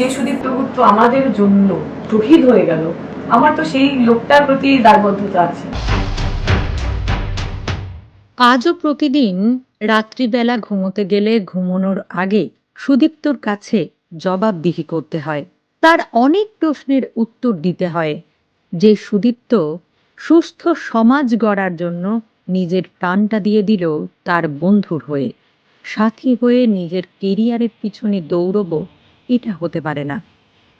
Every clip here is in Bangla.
যে সুদীপ্ত গুপ্ত আমাদের জন্য শহীদ হয়ে গেল। আমার তো সেই লোকটার প্রতি দায়বদ্ধতা আছে। আজও প্রতিদিন রাত্রিবেলা ঘুমোতে গেলে ঘুমানোর আগে সুদীপ্তর কাছে জবাবদিহি করতে হয়। তার অনেক প্রশ্নের উত্তর দিতে হয় যে সুদীপ্ত সুস্থ সমাজ গড়ার জন্য নিজের প্রাণটা দিয়ে দিল তার বন্ধুর হয়ে। সাথী হয়ে নিজের কেরিয়ারের পিছনে দৌড়ব এটা হতে পারে না।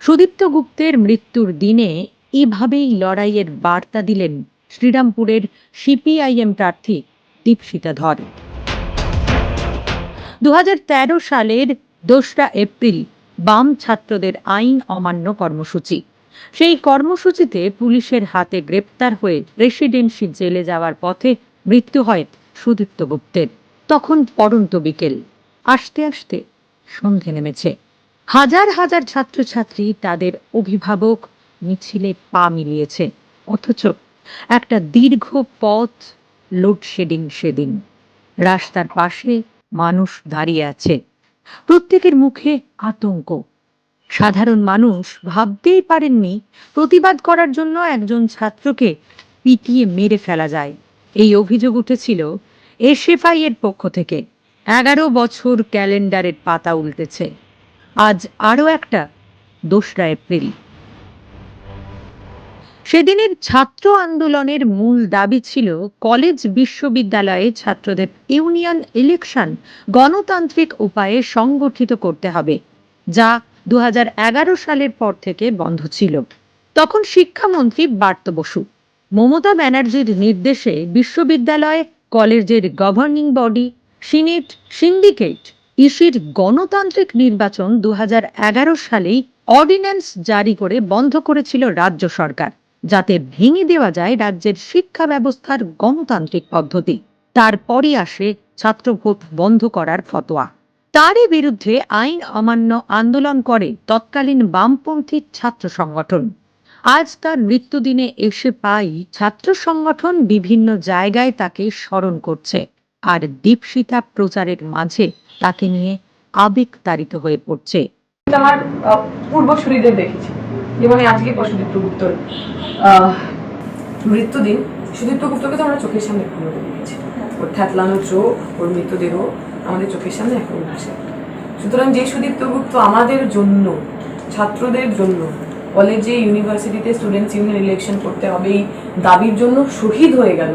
সুদীপ্ত গুপ্তের মৃত্যুর দিনে এভাবেই লড়াইয়ের বার্তা দিলেন শ্রীরামপুরের সিপিআইএম প্রার্থী দীপশিতা ধর। দু সালের দোসরা এপ্রিল বাম ছাত্রদের আইন অমান্য কর্মসূচি। সেই কর্মসূচিতে পুলিশের হাতে গ্রেপ্তার হয়ে রেসিডেন্সি জেলে যাওয়ার পথে মৃত্যু হয় সুদীপ্ত গুপ্তের। তখন পড়ন্ত বিকেল। আস্তে আস্তে সন্ধে নেমেছে। হাজার হাজার ছাত্রছাত্রী তাদের অভিভাবক মিছিলে পা মিলিয়েছে। অথচ একটা দীর্ঘ পথ লোডশেডিং সেদিন। রাস্তার পাশে মানুষ দাঁড়িয়ে আছে। প্রত্যেকের মুখে আতঙ্ক। সাধারণ মানুষ ভাবতেই পারেননি প্রতিবাদ করার জন্য একজন ছাত্রকে পিটিয়ে মেরে ফেলা যায়। এই অভিযোগ উঠেছিল এসএফআই এর পক্ষ থেকে। এগারো বছর ক্যালেন্ডারের পাতা উল্টেছে। আজ আরও একটা দোসরা এপ্রিল। সেদিনের ছাত্র আন্দোলনের মূল দাবি ছিল কলেজ বিশ্ববিদ্যালয়ে ছাত্রদের ইউনিয়ন ইলেকশন গণতান্ত্রিক উপায়ে সংগঠিত করতে হবে, যা দু হাজার এগারো সালের পর থেকে বন্ধ ছিল। তখন শিক্ষামন্ত্রী বার্ত বসু, মমতা ব্যানার্জির নির্দেশে বিশ্ববিদ্যালয়, কলেজের গভর্নিং বডি, সিনেট, সিন্ডিকেট ইসির গণতান্ত্রিক নির্বাচন দু সালেই অর্ডিন্যান্স জারি করে বন্ধ করেছিল রাজ্য সরকার, যাতে ভেঙে দেওয়া যায় রাজ্যের শিক্ষা ব্যবস্থার গণতান্ত্রিক পদ্ধতি। তারপরই আসে ছাত্র ভোট বন্ধ করার ফতোয়া। তারই বিরুদ্ধে আইন অমান্য আন্দোলন করে তৎকালীন বামপন্থী ছাত্র সংগঠন। আজ তার মৃত্যুদিনে এসে পাই ছাত্র সংগঠন বিভিন্ন জায়গায় তাকে স্মরণ করছে। আর দীপশিতা প্রচারের মাঝে তাকে নিয়ে আবেগ তাড়িত হয়ে পড়ছে। আমার পূর্বসূরীদের দেখেছি। যেমন আজকে সুদীপ্ত গুপ্তর মৃত্যুদিন সুদীপ্ত গুপ্তকে তো আমরা চোখের সামনে এখনও দেখেছি ওর থ্যাতলানো চোখ ওর মৃতদেহ আমাদের চোখের সামনে এখনও আসে। সুতরাং যে সুদীপ্ত গুপ্ত আমাদের জন্য, ছাত্রদের জন্য, কলেজে, ইউনিভার্সিটিতে স্টুডেন্টস ইউনিয়ন ইলেকশন করতে হবে এই দাবির জন্য শহীদ হয়ে গেল,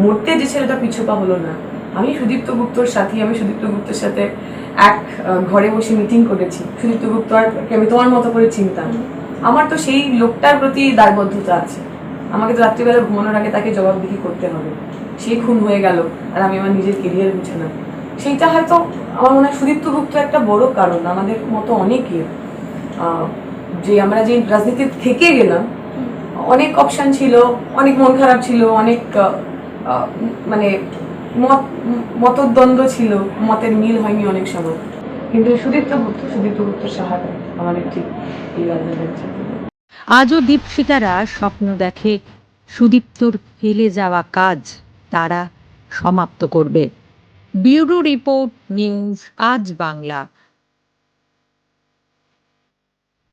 মরতে যে ছেলেটা পিছুপা হলো না আমি সুদীপ্ত গুপ্তর সাথী আমি সুদীপ্ত গুপ্তের সাথে এক ঘরে বসে মিটিং করেছি। সুদীপ্ত গুপ্ত আর আমি তোমার মতো করে চিনতাম। আমার তো সেই লোকটার প্রতি দায়বদ্ধতা আছে। আমাকে তো রাত্রিবেলা ঘুমানোর আগে তাকে জবাবদিহি করতে হবে। সেই খুন হয়ে গেল আর আমি আমার নিজের কেরিয়ার বুঝে না সেইটা হয়তো আমার মনে হয় সুদীপ্ত গুপ্ত একটা বড় কারণ আমাদের মতো অনেকের আহ, যে আমরা যে রাজনীতি থেকে গেলাম অনেক অপশান ছিল অনেক মন খারাপ ছিল অনেক মানে মত মতদ্বন্দ্ব ছিল মতের মিল হয়নি অনেক সময়। কিন্তু সুদীপ্ত গুপ্ত সুদীপ্ত গুপ্ত সাহারা আমাদের ঠিক এই আজও দীপশিতারা স্বপ্ন দেখে সুদীপ্তর ফেলে যাওয়া কাজ তারা সমাপ্ত করবে। ব্যুরো রিপোর্ট নিউজ আজ বাংলা।